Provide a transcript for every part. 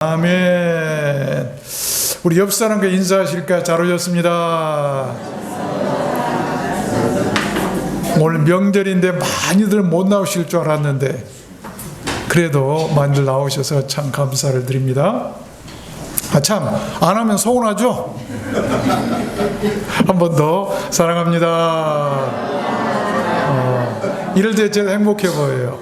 아멘. 우리 옆 사람과 인사하실까? 잘 오셨습니다. 오늘 명절인데 많이들 못 나오실 줄 알았는데 그래도 많이들 나오셔서 참 감사를 드립니다. 아 참 안 하면 서운하죠? 한 번 더 사랑합니다. 어, 이럴 때 제가 행복해 보여요.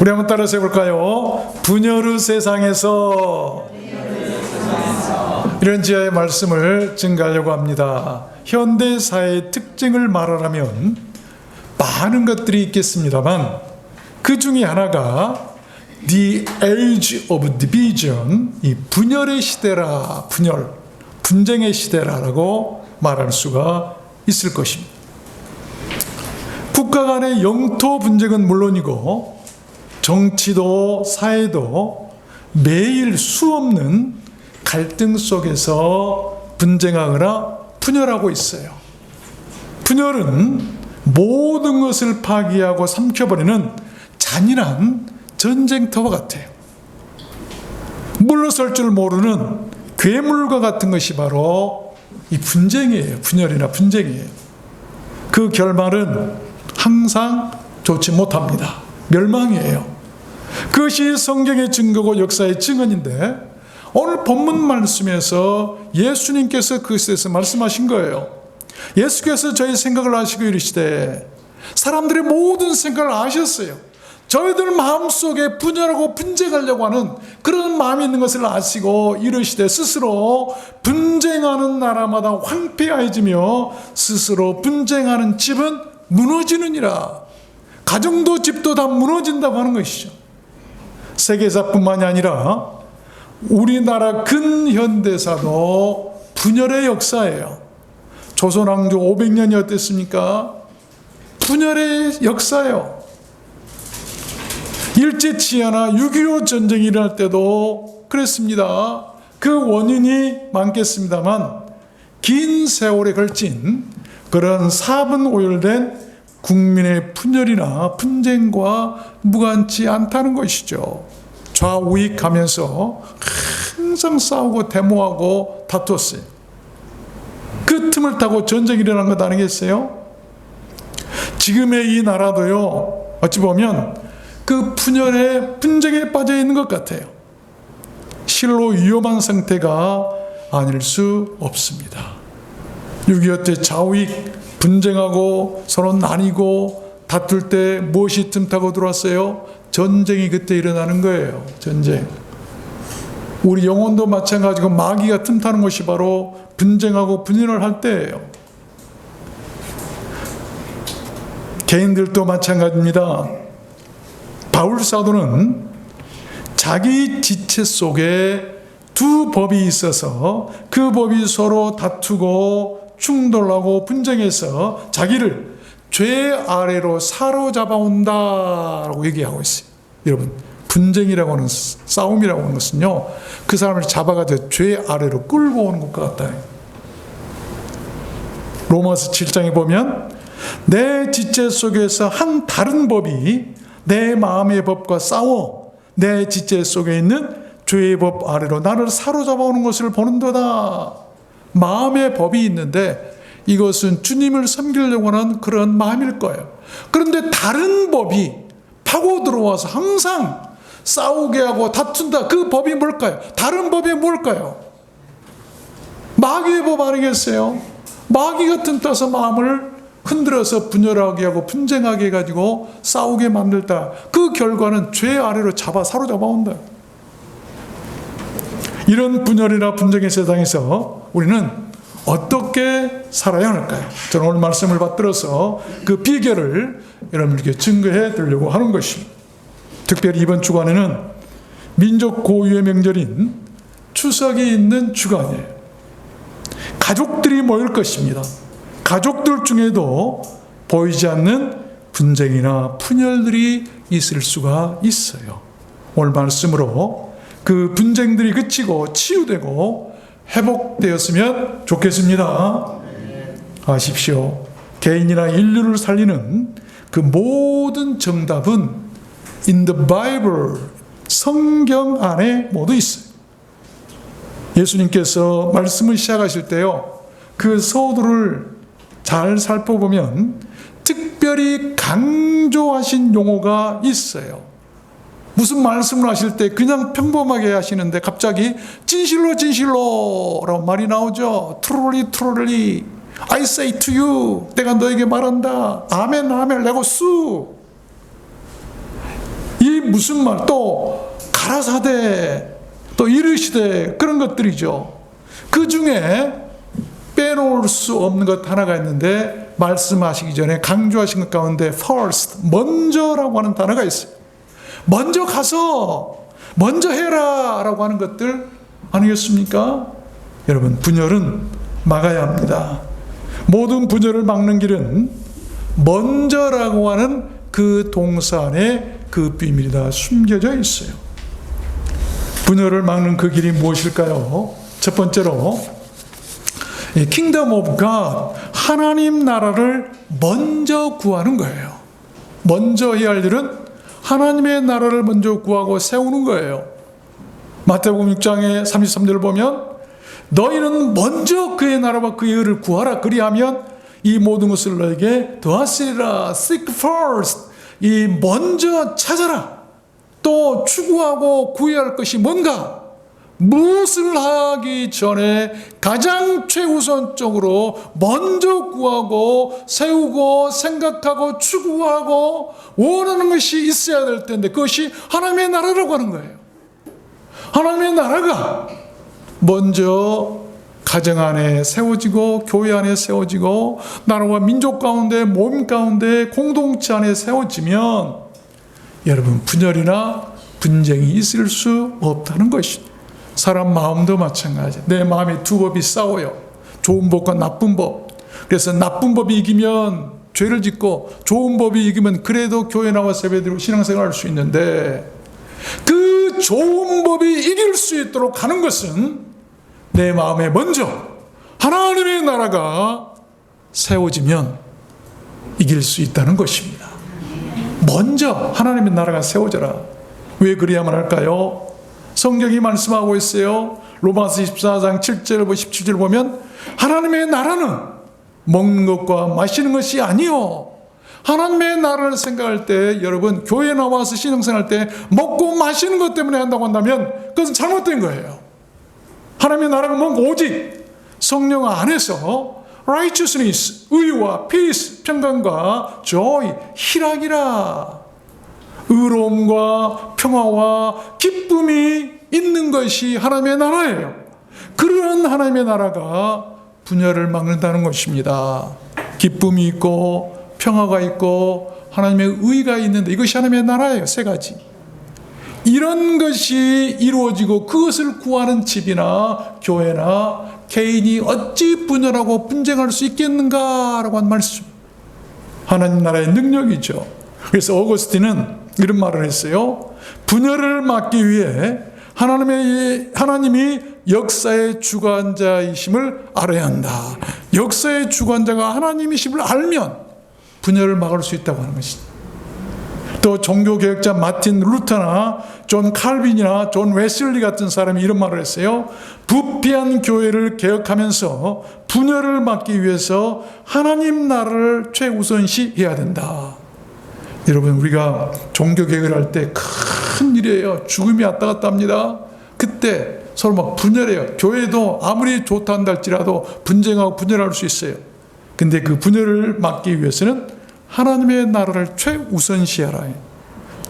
우리 한번 따라서 해볼까요? 분열의 세상에서 이런 지하의 말씀을 증가하려고 합니다. 현대 사회의 특징을 말하라면 많은 것들이 있겠습니다만 그 중에 하나가 The Age of Division, 이 분열의 시대라, 분열, 분쟁의 시대라라고 말할 수가 있을 것입니다. 국가 간의 영토 분쟁은 물론이고 정치도 사회도 매일 수없는 갈등 속에서 분쟁하거나 분열하고 있어요. 분열은 모든 것을 파괴하고 삼켜버리는 잔인한 전쟁터와 같아요. 물러설 줄 모르는 괴물과 같은 것이 바로 이 분쟁이에요. 분열이나 분쟁이에요. 그 결말은 항상 좋지 못합니다. 멸망이에요. 그것이 성경의 증거고 역사의 증언인데 오늘 본문 말씀에서 예수님께서 그것에서 말씀하신 거예요. 예수께서 저희 생각을 아시고 이르시되 사람들의 모든 생각을 아셨어요. 저희들 마음속에 분열하고 분쟁하려고 하는 그런 마음이 있는 것을 아시고 이르시되 스스로 분쟁하는 나라마다 황폐해지며 스스로 분쟁하는 집은 무너지느니라. 가정도 집도 다 무너진다고 하는 것이죠. 세계사뿐만이 아니라 우리나라 근현대사도 분열의 역사예요. 조선왕조 500년이 어땠습니까? 분열의 역사예요. 일제치하나 6.25 전쟁이 일어날 때도 그랬습니다. 그 원인이 많겠습니다만 긴 세월에 걸친 그런 사분 오열된 국민의 분열이나 분쟁과 무관치 않다는 것이죠. 좌우익하면서 항상 싸우고 데모하고 다투었어요. 그 틈을 타고 전쟁이 일어난 것 아니겠어요? 지금의 이 나라도요, 어찌 보면 그 분열에, 분쟁에 빠져 있는 것 같아요. 실로 위험한 상태가 아닐 수 없습니다. 6.25때 좌우익 분쟁하고 서로 나뉘고 다툴 때 무엇이 틈타고 들어왔어요? 전쟁이 그때 일어나는 거예요. 전쟁. 우리 영혼도 마찬가지고 마귀가 틈타는 것이 바로 분쟁하고 분열을 할 때예요. 개인들도 마찬가지입니다. 바울 사도는 자기 지체 속에 두 법이 있어서 그 법이 서로 다투고 충돌하고 분쟁해서 자기를 죄 아래로 사로잡아 온다라고 얘기하고 있어요. 여러분, 분쟁이라고 하는 싸움이라고 하는 것은요, 그 사람을 잡아가지고 죄 아래로 끌고 오는 것과 같다. 로마서 7장에 보면 내 지체 속에서 한 다른 법이 내 마음의 법과 싸워 내 지체 속에 있는 죄의 법 아래로 나를 사로잡아 오는 것을 보는도다. 마음의 법이 있는데 이것은 주님을 섬기려고 하는 그런 마음일 거예요. 그런데 다른 법이 파고 들어와서 항상 싸우게 하고 다툰다. 그 법이 뭘까요? 다른 법이 뭘까요? 마귀의 법 아니겠어요? 마귀 같은 따서 마음을 흔들어서 분열하게 하고 분쟁하게 해가지고 싸우게 만들다. 그 결과는 죄 아래로 잡아 사로잡아 온다. 이런 분열이나 분쟁의 세상에서 우리는 어떻게 살아야 할까요? 저는 오늘 말씀을 받들어서 그 비결을 여러분께 증거해 드리려고 하는 것입니다. 특별히 이번 주간에는 민족 고유의 명절인 추석이 있는 주간이에요. 가족들이 모일 것입니다. 가족들 중에도 보이지 않는 분쟁이나 분열들이 있을 수가 있어요. 오늘 말씀으로 그 분쟁들이 그치고 치유되고 회복되었으면 좋겠습니다. 아십시오. 개인이나 인류를 살리는 그 모든 정답은 in the Bible 성경 안에 모두 있어요. 예수님께서 말씀을 시작하실 때요, 그 서두를 잘 살펴보면 특별히 강조하신 용어가 있어요. 무슨 말씀을 하실 때 그냥 평범하게 하시는데 갑자기 진실로 진실로 라고 말이 나오죠. truly truly I say to you 내가 너에게 말한다. 아멘 아멘 레고스 이 무슨 말 또 가라사대 또 이르시되 그런 것들이죠. 그 중에 빼놓을 수 없는 것 하나가 있는데 말씀하시기 전에 강조하신 것 가운데 first 먼저라고 하는 단어가 있어요. 먼저 가서 먼저 해라 라고 하는 것들 아니겠습니까? 여러분 분열은 막아야 합니다. 모든 분열을 막는 길은 먼저라고 하는 그 동사 안에 그 비밀이 다 숨겨져 있어요. 분열을 막는 그 길이 무엇일까요? 첫 번째로 킹덤 오브 갓 하나님 나라를 먼저 구하는 거예요. 먼저 해야 할 일은 하나님의 나라를 먼저 구하고 세우는 거예요. 마태복음 6장의 33절을 보면 너희는 먼저 그의 나라와 그의 의를 구하라. 그리하면 이 모든 것을 너에게 더하시리라. Seek first. 이 먼저 찾아라. 또 추구하고 구해야 할 것이 뭔가 무엇을 하기 전에 가장 최우선적으로 먼저 구하고 세우고 생각하고 추구하고 원하는 것이 있어야 될 텐데 그것이 하나님의 나라라고 하는 거예요. 하나님의 나라가 먼저 가정 안에 세워지고 교회 안에 세워지고 나라와 민족 가운데 몸 가운데 공동체 안에 세워지면 여러분 분열이나 분쟁이 있을 수 없다는 것입니다. 사람 마음도 마찬가지. 내 마음에 두 법이 싸워요. 좋은 법과 나쁜 법. 그래서 나쁜 법이 이기면 죄를 짓고 좋은 법이 이기면 그래도 교회 나와 세배드리고 신앙생활 할 수 있는데 그 좋은 법이 이길 수 있도록 하는 것은 내 마음에 먼저 하나님의 나라가 세워지면 이길 수 있다는 것입니다. 먼저 하나님의 나라가 세워져라. 왜 그래야만 할까요? 성경이 말씀하고 있어요. 로마서 14장 7절 17절 보면 하나님의 나라는 먹는 것과 마시는 것이 아니요. 하나님의 나라를 생각할 때 여러분 교회 나와서 신앙생활 때 먹고 마시는 것 때문에 한다고 한다면 그것은 잘못된 거예요. 하나님의 나라가 뭔가 오직 성령 안에서 righteousness, 의와 peace, 평강과 joy, 희락이라 의로움과 평화와 기쁨이 있는 것이 하나님의 나라예요. 그런 하나님의 나라가 분열을 막는다는 것입니다. 기쁨이 있고 평화가 있고 하나님의 의가 있는데 이것이 하나님의 나라예요. 세 가지. 이런 것이 이루어지고 그것을 구하는 집이나 교회나 개인이 어찌 분열하고 분쟁할 수 있겠는가라고 한 말씀. 하나님 나라의 능력이죠. 그래서 어거스틴은 이런 말을 했어요. 분열을 막기 위해 하나님의 하나님이 역사의 주관자이심을 알아야 한다. 역사의 주관자가 하나님이심을 알면 분열을 막을 수 있다고 하는 것이죠. 또 종교 개혁자 마틴 루터나 존 칼빈이나 존 웨슬리 같은 사람이 이런 말을 했어요. 부패한 교회를 개혁하면서 분열을 막기 위해서 하나님 나라를 최우선시 해야 된다. 여러분 우리가 종교 개혁을 할 때 큰 일이에요. 죽음이 왔다 갔다 합니다. 그때 서로 막 분열해요. 교회도 아무리 좋다 한다 할지라도 분쟁하고 분열할 수 있어요. 근데 그 분열을 막기 위해서는 하나님의 나라를 최우선시하라.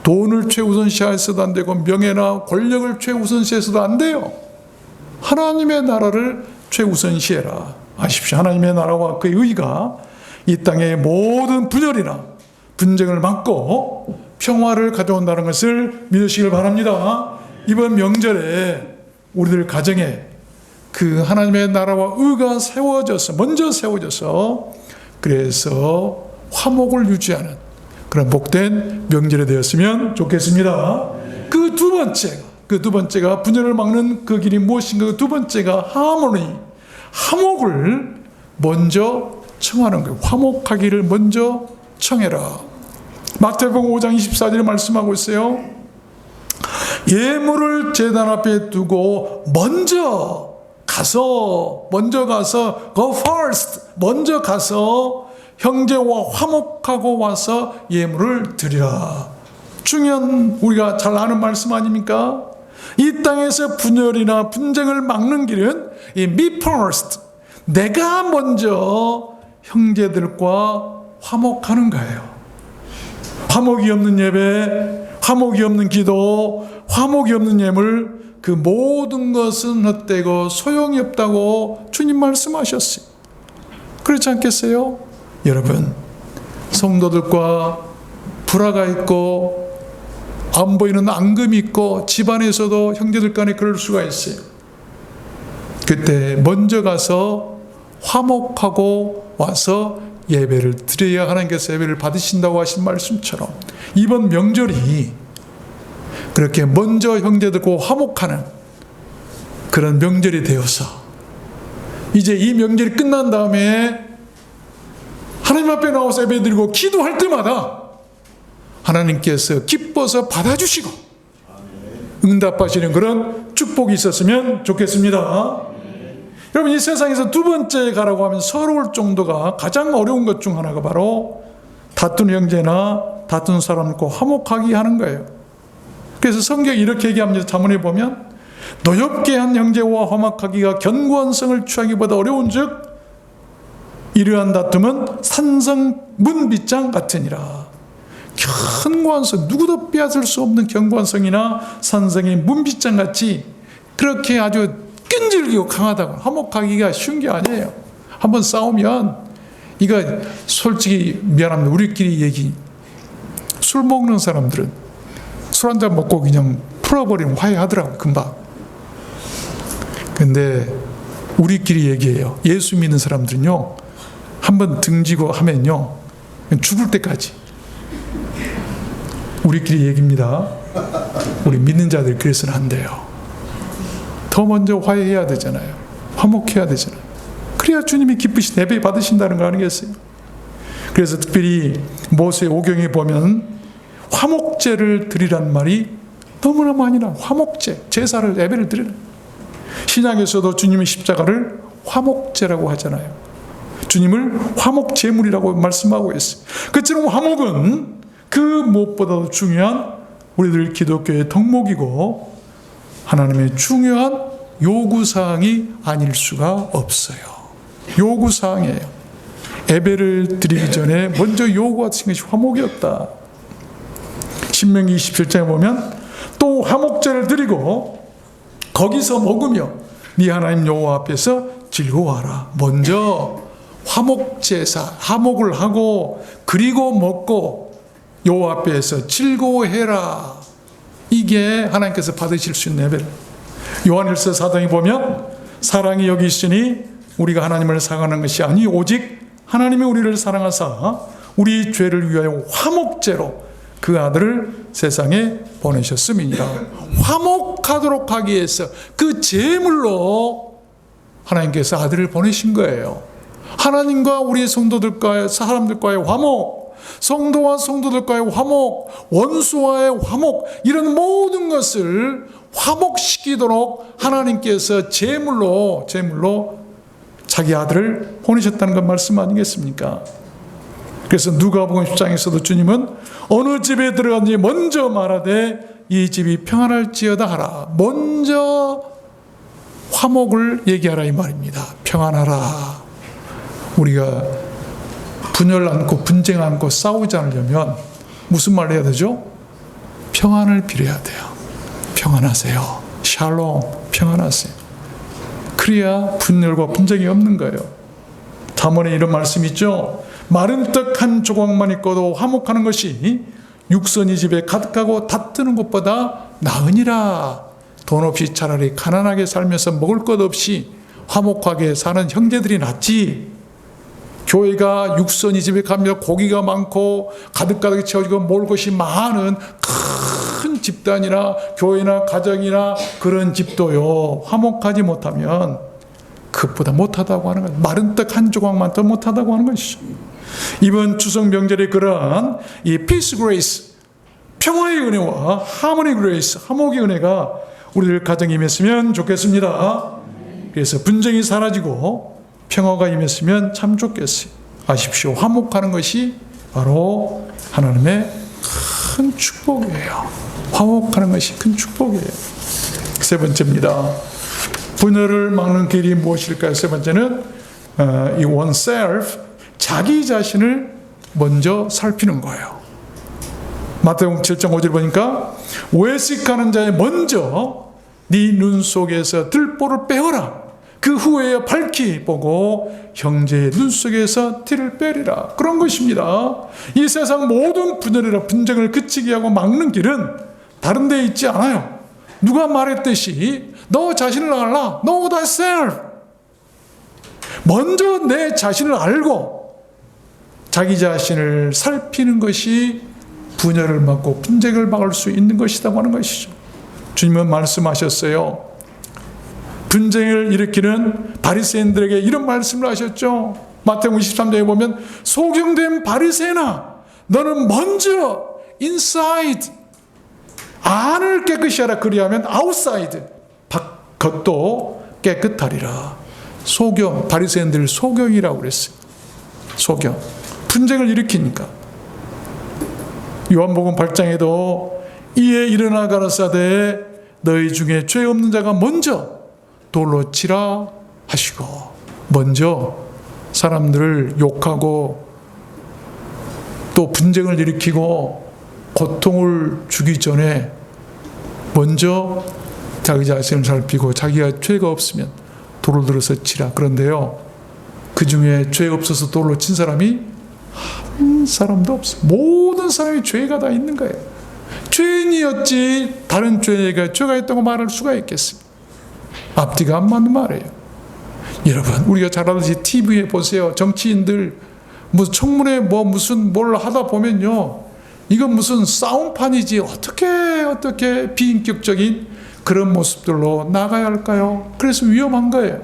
돈을 최우선시해서도 안 되고 명예나 권력을 최우선시해서도 안 돼요. 하나님의 나라를 최우선시해라. 아십시오. 하나님의 나라와 그의 의가 이 땅의 모든 분열이나 분쟁을 막고 평화를 가져온다는 것을 믿으시길 바랍니다. 이번 명절에 우리들 가정에 그 하나님의 나라와 의가 세워져서 먼저 세워져서 그래서 화목을 유지하는 그런 복된 명절이 되었으면 좋겠습니다. 그 두 번째가 그 두 번째가 분열을 막는 그 길이 무엇인가 그 두 번째가 하모니 화목을 먼저 청하는 거예요. 화목하기를 먼저 청해라. 마태복음 5장 24절에 말씀하고 있어요. 예물을 제단 앞에 두고 먼저 가서 먼저 가서 go first 먼저 가서 형제와 화목하고 와서 예물을 드리라. 중요한 우리가 잘 아는 말씀 아닙니까? 이 땅에서 분열이나 분쟁을 막는 길은 이 me first 내가 먼저 형제들과 화목하는 거예요. 화목이 없는 예배, 화목이 없는 기도, 화목이 없는 예물, 그 모든 것은 헛되고 소용이 없다고 주님 말씀하셨어요. 그렇지 않겠어요? 여러분, 성도들과 불화가 있고, 안 보이는 앙금이 있고, 집안에서도 형제들 간에 그럴 수가 있어요. 그때 먼저 가서 화목하고 와서 예배를 드려야 하나님께서 예배를 받으신다고 하신 말씀처럼 이번 명절이 그렇게 먼저 형제들과 화목하는 그런 명절이 되어서 이제 이 명절이 끝난 다음에 하나님 앞에 나와서 예배 드리고 기도할 때마다 하나님께서 기뻐서 받아주시고 응답하시는 그런 축복이 있었으면 좋겠습니다. 여러분 이 세상에서 두 번째 가라고 하면 서러울 정도가 가장 어려운 것 중 하나가 바로 다투는 형제나 다투는 사람과 화목하게 하는 거예요. 그래서 성경이 이렇게 얘기합니다. 자문에 보면 노엽게 한 형제와 화목하기가 견고한 성을 취하기보다 어려운즉 이러한 다툼은 산성 문빗장 같으니라. 견고한 성 누구도 빼앗을 수 없는 견고한 성이나 산성의 문빗장 같이 그렇게 아주 끈질기고 강하다고 화목하기가 쉬운 게 아니에요. 한번 싸우면 이거 솔직히 미안합니다. 우리끼리 얘기. 술 먹는 사람들은 술 한 잔 먹고 그냥 풀어버리면 화해하더라고 금방. 근데 우리끼리 얘기해요. 예수 믿는 사람들은요. 한번 등지고 하면요. 죽을 때까지. 우리끼리 얘기입니다. 우리 믿는 자들 그래서는 안 돼요. 더 먼저 화해해야 되잖아요. 화목해야 되잖아요. 그래야 주님이 기쁘신 예배 받으신다는 거 아니겠어요? 그래서 특별히 모세 오경에 보면 화목제를 드리란 말이 너무나 많이 나. 화목제, 제사를 예배를 드리는. 신약에서도 주님의 십자가를 화목제라고 하잖아요. 주님을 화목제물이라고 말씀하고 있어요. 그처럼 화목은 그 무엇보다도 중요한 우리들 기독교의 덕목이고 하나님의 중요한 요구사항이 아닐 수가 없어요. 요구사항이에요. 예배를 드리기 전에 먼저 요구하신 것이 화목이었다. 신명기 27장에 보면 또 화목제를 드리고 거기서 먹으며 네 하나님 여호와 앞에서 즐거워하라. 먼저 화목 제사, 화목을 하고 그리고 먹고 여호와 앞에서 즐거워해라. 이게 하나님께서 받으실 수 있는 예배를. 요한일서 4장에 보면 사랑이 여기 있으니 우리가 하나님을 사랑하는 것이 아니 오직 하나님이 우리를 사랑하사 우리 죄를 위하여 화목제로 그 아들을 세상에 보내셨음이니라. 화목하도록 하기 위해서 그 제물로 하나님께서 아들을 보내신 거예요. 하나님과 우리 성도들과의 사람들과의 화목, 성도와 성도들과의 화목, 원수와의 화목, 이런 모든 것을 화목시키도록 하나님께서 제물로, 제물로 자기 아들을 보내셨다는 건 말씀 아니겠습니까? 그래서 누가복음 10장에서도 주님은 어느 집에 들어간지 먼저 말하되 이 집이 평안할지어다 하라. 먼저 화목을 얘기하라 이 말입니다. 평안하라. 우리가 분열 않고 분쟁 않고 싸우지 않으려면 무슨 말 해야 되죠? 평안을 빌어야 돼요. 평안하세요. 샬롬, 평안하세요. 그래야 분열과 분쟁이 없는 거예요. 잠언에 이런 말씀 있죠. 마른 떡 한 조각만 있고도 화목하는 것이 육선이 집에 가득하고 다투는 것보다 나으니라. 돈 없이 차라리 가난하게 살면서 먹을 것 없이 화목하게 사는 형제들이 낫지. 교회가 육선이 집에 가면 고기가 많고 가득가득 채워지고 먹을 것이 많은 큰 집단이나 교회나 가정이나 그런 집도요 화목하지 못하면 그보다 못하다고 하는 것 마른 떡 한 조각만 더 못하다고 하는 것이죠. 이번 추석 명절에 그러한 이 피스 그레이스 평화의 은혜와 하모니 그레이스, 화목의 은혜가 우리들 가정에 임했으면 좋겠습니다. 그래서 분쟁이 사라지고 평화가 임했으면 참 좋겠어요. 아십시오. 화목하는 것이 바로 하나님의 큰 축복이에요. 화목하는 것이 큰 축복이에요. 세 번째입니다. 분열을 막는 길이 무엇일까요? 세 번째는 어, 이 oneself 자기 자신을 먼저 살피는 거예요. 마태복음 7장 5절 보니까 외식하는 자에 먼저 네 눈 속에서 들보를 빼어라. 그 후에 밝히 보고 형제의 눈 속에서 티를 빼리라. 그런 것입니다. 이 세상 모든 분열이나 분쟁을 그치게 하고 막는 길은 다른 데 있지 않아요. 누가 말했듯이 너 자신을 알라. Know thyself. 먼저 내 자신을 알고 자기 자신을 살피는 것이 분열을 막고 분쟁을 막을 수 있는 것이라고 하는 것이죠. 주님은 말씀하셨어요. 분쟁을 일으키는 바리새인들에게 이런 말씀을 하셨죠. 마태복음 23장에 보면 소경된 바리새나 너는 먼저 inside 안을 깨끗이 하라 그리하면 outside 바겉도 깨끗하리라. 소경 바리새인들 소경이라고 그랬어요. 소경 분쟁을 일으키니까 요한복음 8장에도 이에 일어나 가라사대 너희 중에 죄 없는 자가 먼저 돌로 치라 하시고 먼저 사람들을 욕하고 또 분쟁을 일으키고 고통을 주기 전에 먼저 자기 자신을 살피고 자기가 죄가 없으면 돌을 들어서 치라. 그런데요, 그 중에 죄 없어서 돌로 친 사람이 한 사람도 없어. 모든 사람이 죄가 다 있는 거예요. 죄인이었지 다른 죄가 죄가 있다고 말할 수가 있겠습니까? 앞뒤가 안 맞는 말이에요. 여러분, 우리가 잘 알듯이 TV에 보세요. 정치인들 무슨 청문회 뭐 무슨 뭘 하다 보면요. 이건 무슨 싸움판이지 어떻게 어떻게 비인격적인 그런 모습들로 나가야 할까요? 그래서 위험한 거예요.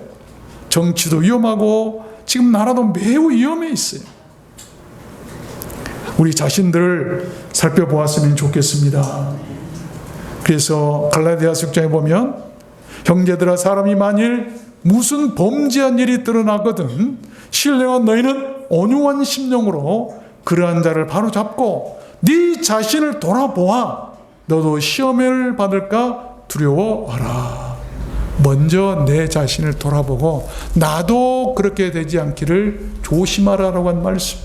정치도 위험하고 지금 나라도 매우 위험해 있어요. 우리 자신들을 살펴보았으면 좋겠습니다. 그래서 갈라디아 숙장에 보면 형제들아 사람이 만일 무슨 범죄한 일이 드러나거든 신령한 너희는 온유한 심령으로 그러한 자를 바로 잡고 네 자신을 돌아보아 너도 시험을 받을까 두려워하라. 먼저 내 자신을 돌아보고 나도 그렇게 되지 않기를 조심하라라고 한 말씀.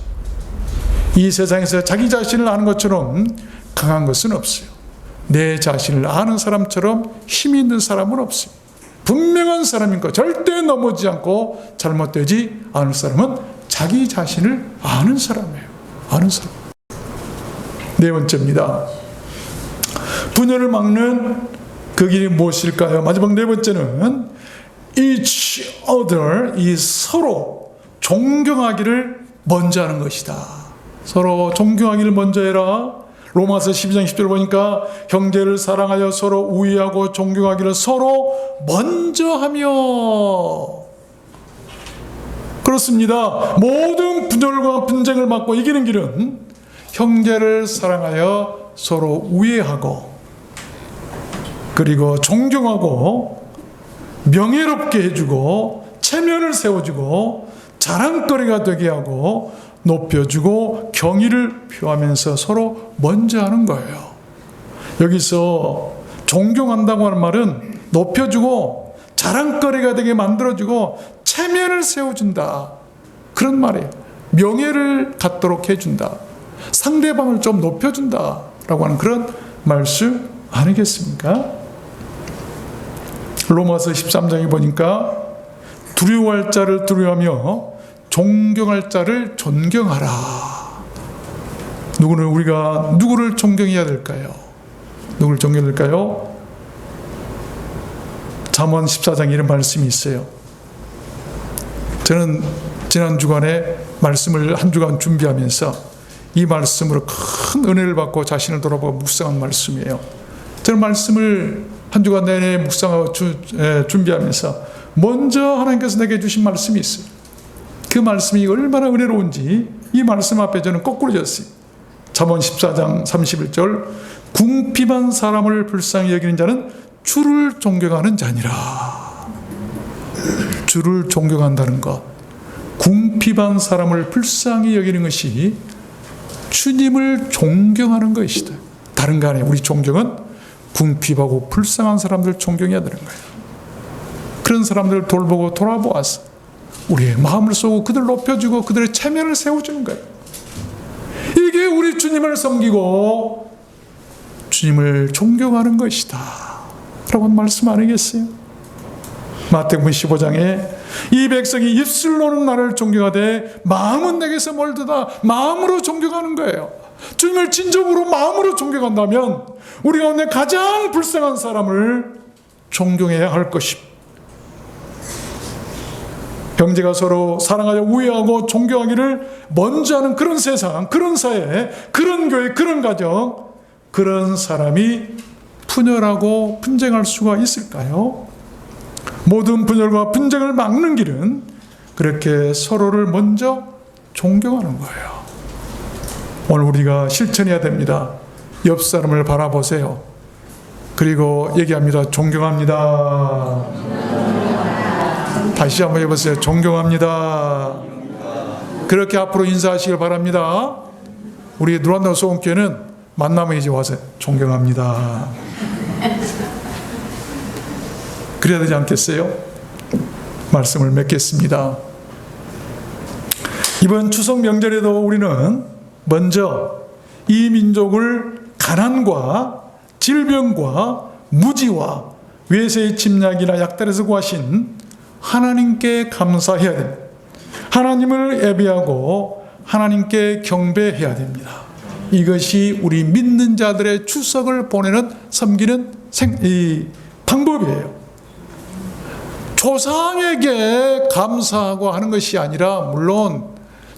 이 세상에서 자기 자신을 아는 것처럼 강한 것은 없어요. 내 자신을 아는 사람처럼 힘 있는 사람은 없어요. 분명한 사람인 거 절대 넘어지지 않고 잘못되지 않을 사람은 자기 자신을 아는 사람이에요. 아는 사람. 네 번째입니다. 분열을 막는 그 길이 무엇일까요? 마지막 네 번째는 each other 이 서로 존경하기를 먼저 하는 것이다. 서로 존경하기를 먼저 해라. 로마서 12장 10절 보니까 형제를 사랑하여 서로 우애하고 존경하기를 서로 먼저 하며 그렇습니다. 모든 분열과 분쟁을 막고 이기는 길은 형제를 사랑하여 서로 우애하고 그리고 존경하고 명예롭게 해주고 체면을 세워주고 자랑거리가 되게 하고 높여주고 경의를 표하면서 서로 먼저 하는 거예요. 여기서 존경한다고 하는 말은 높여주고 자랑거리가 되게 만들어주고 체면을 세워준다. 그런 말이에요. 명예를 갖도록 해준다. 상대방을 좀 높여준다. 라고 하는 그런 말씀 아니겠습니까? 로마서 13장에 보니까 두려워할 자를 두려워하며 존경할 자를 존경하라. 누구는 우리가 누구를 존경해야 될까요? 누구를 존경해야 될까요? 잠언 14장 이런 말씀이 있어요. 저는 지난 주간에 말씀을 한 주간 준비하면서 이 말씀으로 큰 은혜를 받고 자신을 돌아보고 묵상한 말씀이에요. 저는 말씀을 한 주간 내내 묵상하고 주, 에, 준비하면서 먼저 하나님께서 내게 주신 말씀이 있어요. 그 말씀이 얼마나 은혜로운지 이 말씀 앞에 저는 거꾸로 졌어요. 잠언 14장 31절 궁핍한 사람을 불쌍히 여기는 자는 주를 존경하는 자니라. 주를 존경한다는 것. 궁핍한 사람을 불쌍히 여기는 것이 주님을 존경하는 것이다. 다른 거 아니에요. 우리 존경은 궁핍하고 불쌍한 사람들 존경해야 되는 거예요. 그런 사람들을 돌보고 돌아보아서 우리의 마음을 쏘고 그들 높여주고 그들의 체면을 세워주는 거예요. 이게 우리 주님을 섬기고 주님을 존경하는 것이다. 라고 말씀 아니겠어요? 마태복음 15장에 이 백성이 입술로는 나를 존경하되 마음은 내게서 멀드다. 마음으로 존경하는 거예요. 주님을 진정으로 마음으로 존경한다면 우리 가운데 가장 불쌍한 사람을 존경해야 할 것입니다. 형제가 서로 사랑하여 우애하고 존경하기를 먼저 하는 그런 세상, 그런 사회, 그런 교회, 그런 가정, 그런 사람이 분열하고 분쟁할 수가 있을까요? 모든 분열과 분쟁을 막는 길은 그렇게 서로를 먼저 존경하는 거예요. 오늘 우리가 실천해야 됩니다. 옆 사람을 바라보세요. 그리고 얘기합니다. 존경합니다. 다시 한번 해보세요. 존경합니다. 그렇게 앞으로 인사하시길 바랍니다. 우리 누란다 소원교회는 만나면 이제 와서 존경합니다. 그래야 되지 않겠어요? 말씀을 맺겠습니다. 이번 추석 명절에도 우리는 먼저 이 민족을 가난과 질병과 무지와 외세의 침략이나 약탈에서 구하신 하나님께 감사해야 됩니다. 하나님을 예배하고 하나님께 경배해야 됩니다. 이것이 우리 믿는 자들의 추석을 보내는 섬기는 생, 이 방법이에요. 조상에게 감사하고 하는 것이 아니라 물론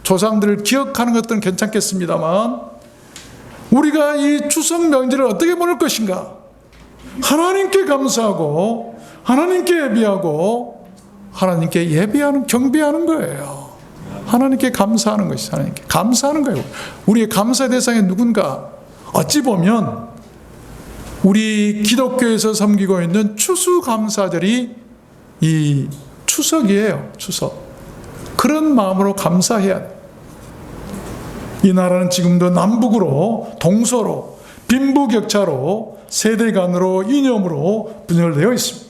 조상들을 기억하는 것들은 괜찮겠습니다만 우리가 이 추석 명절을 어떻게 보낼 것인가? 하나님께 감사하고 하나님께 예배하고 하나님께 예배하는 경배하는 거예요. 하나님께 감사하는 것이 하나님께 감사하는 거예요. 우리의 감사 대상이 누군가 어찌 보면 우리 기독교에서 섬기고 있는 추수 감사절이 이 추석이에요. 추석. 그런 마음으로 감사해야 돼. 이 나라는 지금도 남북으로 동서로 빈부격차로 세대 간으로 이념으로 분열되어 있습니다.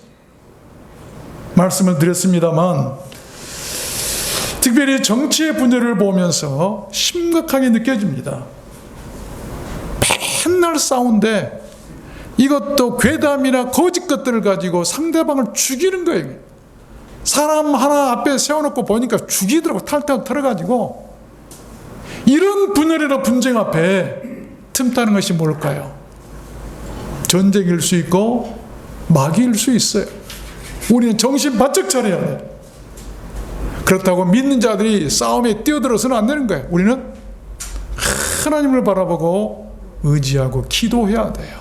말씀을 드렸습니다만 특별히 정치의 분열을 보면서 심각하게 느껴집니다. 맨날 싸운데 이것도 괴담이나 거짓 것들을 가지고 상대방을 죽이는 거예요. 사람 하나 앞에 세워놓고 보니까 죽이더라고 탈탈 털어가지고 이런 분열이나 분쟁 앞에 틈타는 것이 뭘까요? 전쟁일 수 있고 마귀일 수 있어요. 우리는 정신 바짝 차려야 돼. 그렇다고 믿는 자들이 싸움에 뛰어들어서는 안 되는 거예요. 우리는 하나님을 바라보고 의지하고 기도해야 돼요.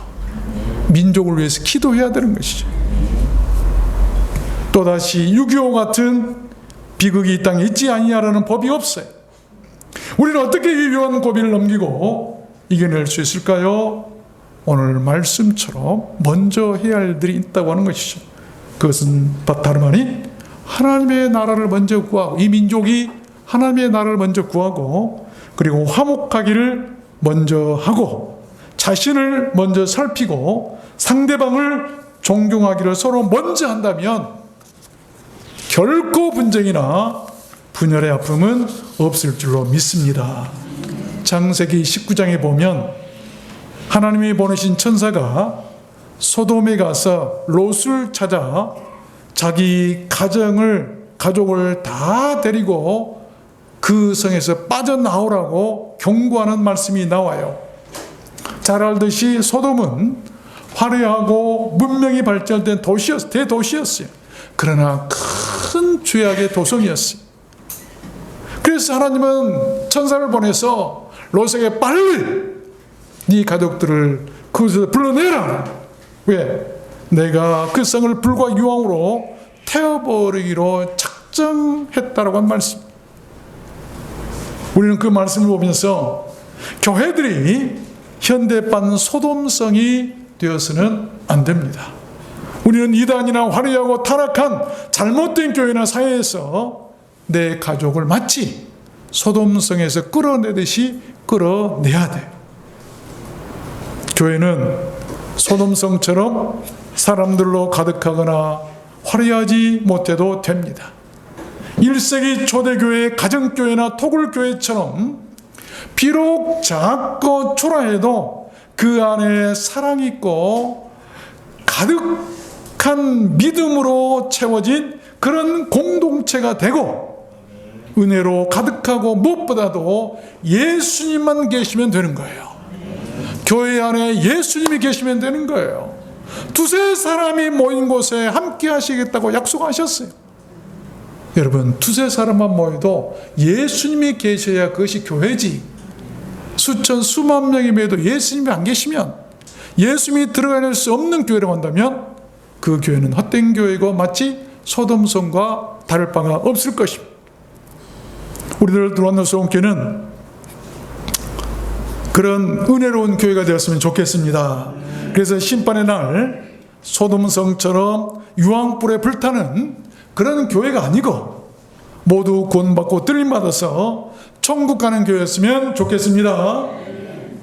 민족을 위해서 기도해야 되는 것이죠. 또다시 6.25 같은 비극이 이 땅에 있지 아니냐라는 법이 없어요. 우리는 어떻게 이 위험 고비를 넘기고 이겨낼 수 있을까요? 오늘 말씀처럼 먼저 해야 할 일들이 있다고 하는 것이죠. 그것은 다름 아닌 하나님의 나라를 먼저 구하고 이 민족이 하나님의 나라를 먼저 구하고 그리고 화목하기를 먼저 하고 자신을 먼저 살피고 상대방을 존경하기를 서로 먼저 한다면 결코 분쟁이나 분열의 아픔은 없을 줄로 믿습니다. 장세기 19장에 보면 하나님이 보내신 천사가 소돔에 가서 롯을 찾아 자기 가정을 가족을 다 데리고 그 성에서 빠져나오라고 경고하는 말씀이 나와요. 잘 알듯이 소돔은 화려하고 문명이 발전된 도시였, 대도시였어요. 그러나 큰 죄악의 도성이었어요. 그래서 하나님은 천사를 보내서 롯에게 빨리 네 가족들을 그곳에서 불러내라. 왜? 내가 그 성을 불과 유황으로 태워버리기로 작정했다라고 한 말씀. 우리는 그 말씀을 보면서 교회들이 현대판 소돔성이 되어서는 안 됩니다. 우리는 이단이나 화려하고 타락한 잘못된 교회나 사회에서 내 가족을 마치 소돔성에서 끌어내듯이 끌어내야 돼. 교회는 소돔성처럼 사람들로 가득하거나 화려하지 못해도 됩니다. 1세기 초대교회 가정교회나 토굴교회처럼 비록 작고 초라해도 그 안에 사랑이 있고 가득한 믿음으로 채워진 그런 공동체가 되고 은혜로 가득하고 무엇보다도 예수님만 계시면 되는 거예요. 교회 안에 예수님이 계시면 되는 거예요. 두세 사람이 모인 곳에 함께 하시겠다고 약속하셨어요. 여러분, 두세 사람만 모여도 예수님이 계셔야 그것이 교회지. 수천, 수만 명이 모여도 예수님이 안 계시면 예수님이 들어갈 수 없는 교회라고 한다면 그 교회는 헛된 교회고 마치 소돔성과 다를 바가 없을 것입니다. 우리들 들어왔는 소원교는 그런 은혜로운 교회가 되었으면 좋겠습니다. 그래서 심판의 날 소돔 성처럼 유황불에 불타는 그런 교회가 아니고 모두 구원받고 뜰림받아서 천국 가는 교회였으면 좋겠습니다.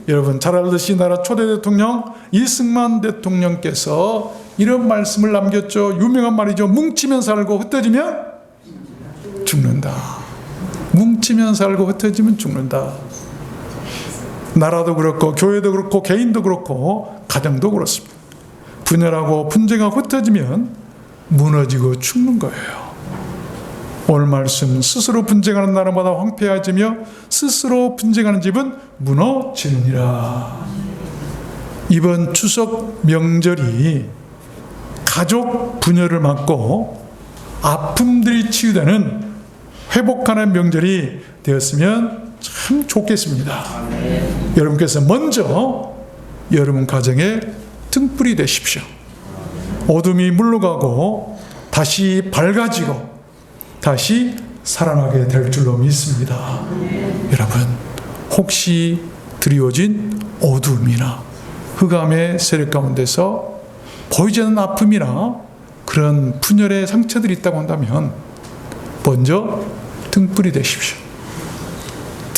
여러분 잘 알듯이 나라 초대 대통령 이승만 대통령께서 이런 말씀을 남겼죠. 유명한 말이죠. 뭉치면 살고 흩어지면 죽는다. 뭉치면 살고 흩어지면 죽는다. 나라도 그렇고 교회도 그렇고 개인도 그렇고 가정도 그렇습니다. 분열하고 분쟁하고 흩어지면 무너지고 죽는 거예요. 오늘 말씀 스스로 분쟁하는 나라마다 황폐해지며 스스로 분쟁하는 집은 무너지느니라. 이번 추석 명절이 가족 분열을 막고 아픔들이 치유되는 회복하는 명절이 되었으면 참 좋겠습니다. 여러분께서 먼저 여러분 가정에 등불이 되십시오. 어둠이 물러가고 다시 밝아지고 다시 살아나게 될 줄로 믿습니다. 여러분, 혹시 드리워진 어둠이나 흑암의 세력 가운데서 보이지 않는 아픔이나 그런 분열의 상처들이 있다고 한다면 먼저 등불이 되십시오.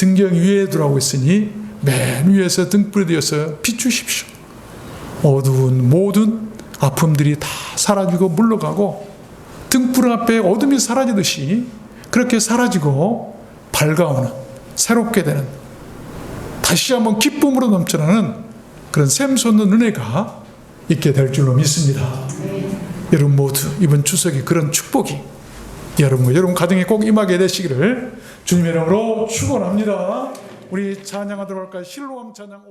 등경 위에 들어가고 있으니 맨 위에서 등불이 되어서 비추십시오. 어두운 모든 아픔들이 다 사라지고 물러가고 등불 앞에 어둠이 사라지듯이 그렇게 사라지고 밝아오는 새롭게 되는 다시 한번 기쁨으로 넘쳐나는 그런 샘솟는 은혜가 있게 될 줄로 믿습니다. 여러분 모두 이번 추석에 그런 축복이 여러분과 여러분 가정에 꼭 임하게 되시기를 주님의 이름으로 축원합니다. 우리 찬양하도록 할까요? 실로암 찬양